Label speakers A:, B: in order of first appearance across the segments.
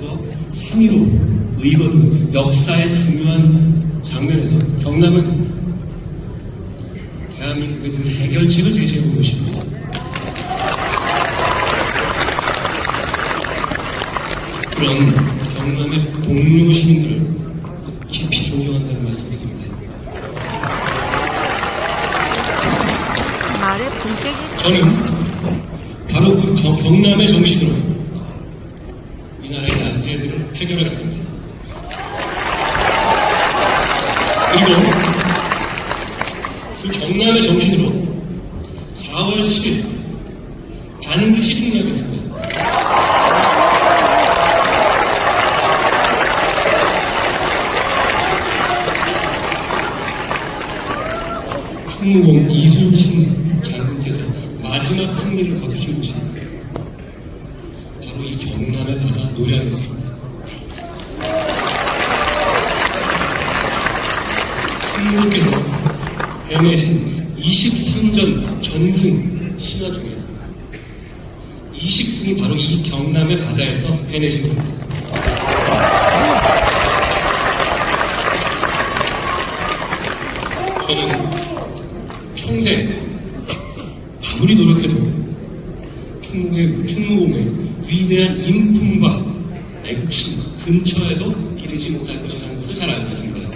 A: 과거 3위로 의거든 역사의 중요한 장면에서 경남은 대한민국의 그 해결책을 제시해보고 싶습니다. 그런 경남의 동료 시민들을 깊이 존경한다는 말씀을 드립니다. 저는 바로 그 경- 경남의 정신으로 이 나라의 난제들을 해결하겠습니다. 그리고 그 경남의 정신으로 4월 10일 반드시 승리하겠습니다. 충무공 이순신 장군께서 마지막 승리를 거두신 바 로이 경남의 바다 노량이었습니다. 승무께서 해내신 23전 전승 신화 중에 20승이 바로 이 경남의 바다에서 해내신 겁니다. 저는 평생 아무리 노력해도 충무공의 위대한 인품과 애국심 근처에도 이르지 못할 것이라는 것을 잘 알고 있습니다.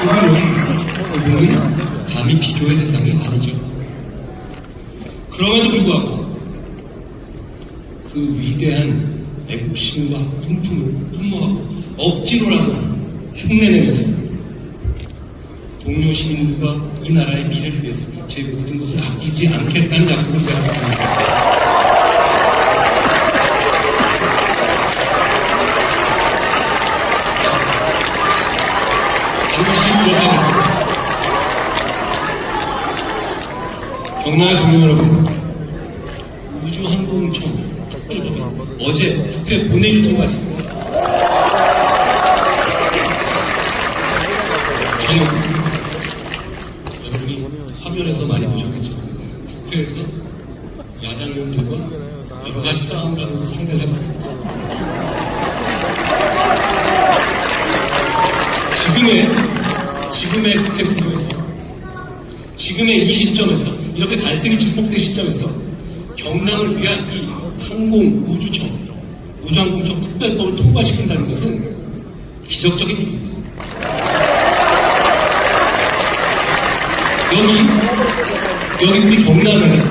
A: 그분은, 그분은 감히 비교의 대상이 아니죠. 그럼에도 불구하고 그 위대한 애국심과 인품을 흠모하고 억지로라도 흉내내면서 동료 시민들과 이 나라의 미래를 위해서 제 모든 것을 아끼지 않겠다는 약속을 제가 했습니다. 이어가겠습니다. 경남의 동료 여러분, 우주항공청 어제 국회 본회의를 통과했습니다. 저는 여러분이 화면에서 많이 보셨겠죠. 국회에서 야당 의원들과 여러 가지 싸움을 하면서 상대를 해봤습니다. 지금의, 지금의 국회 구도에서, 지금의 이 시점에서, 이렇게 갈등이 증폭된 시점에서 경남을 위한 이 항공 우주청, 우주항공청 특별법을 통과시킨다는 것은 기적적인 일입니다. 여기, 여기 우리 경남의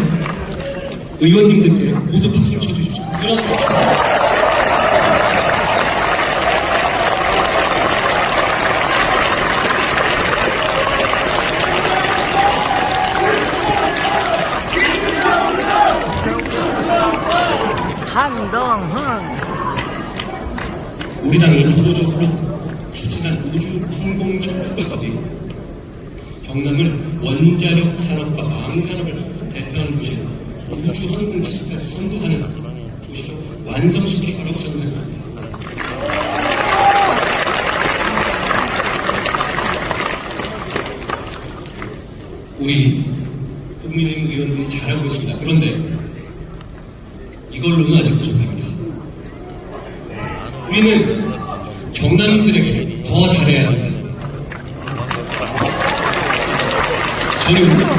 A: 의원님들께 모두 박수를 쳐주십시오.
B: 한동훈
A: 우리 당이 주도적으로 추진한 우주 항공청 특별법이 경남을 원자력 산업과 방산업을 대표하는 도시로 우주 항공 기술까지 선도하는 도시로 완성시킬 거라고 저는 생각합니다. 우리 국민의힘 의원들이 잘하고 있습니다. 그런데 이걸로는 아직 부족합니다. 우리는 경남인들에게 더 잘해야 합니다. 저는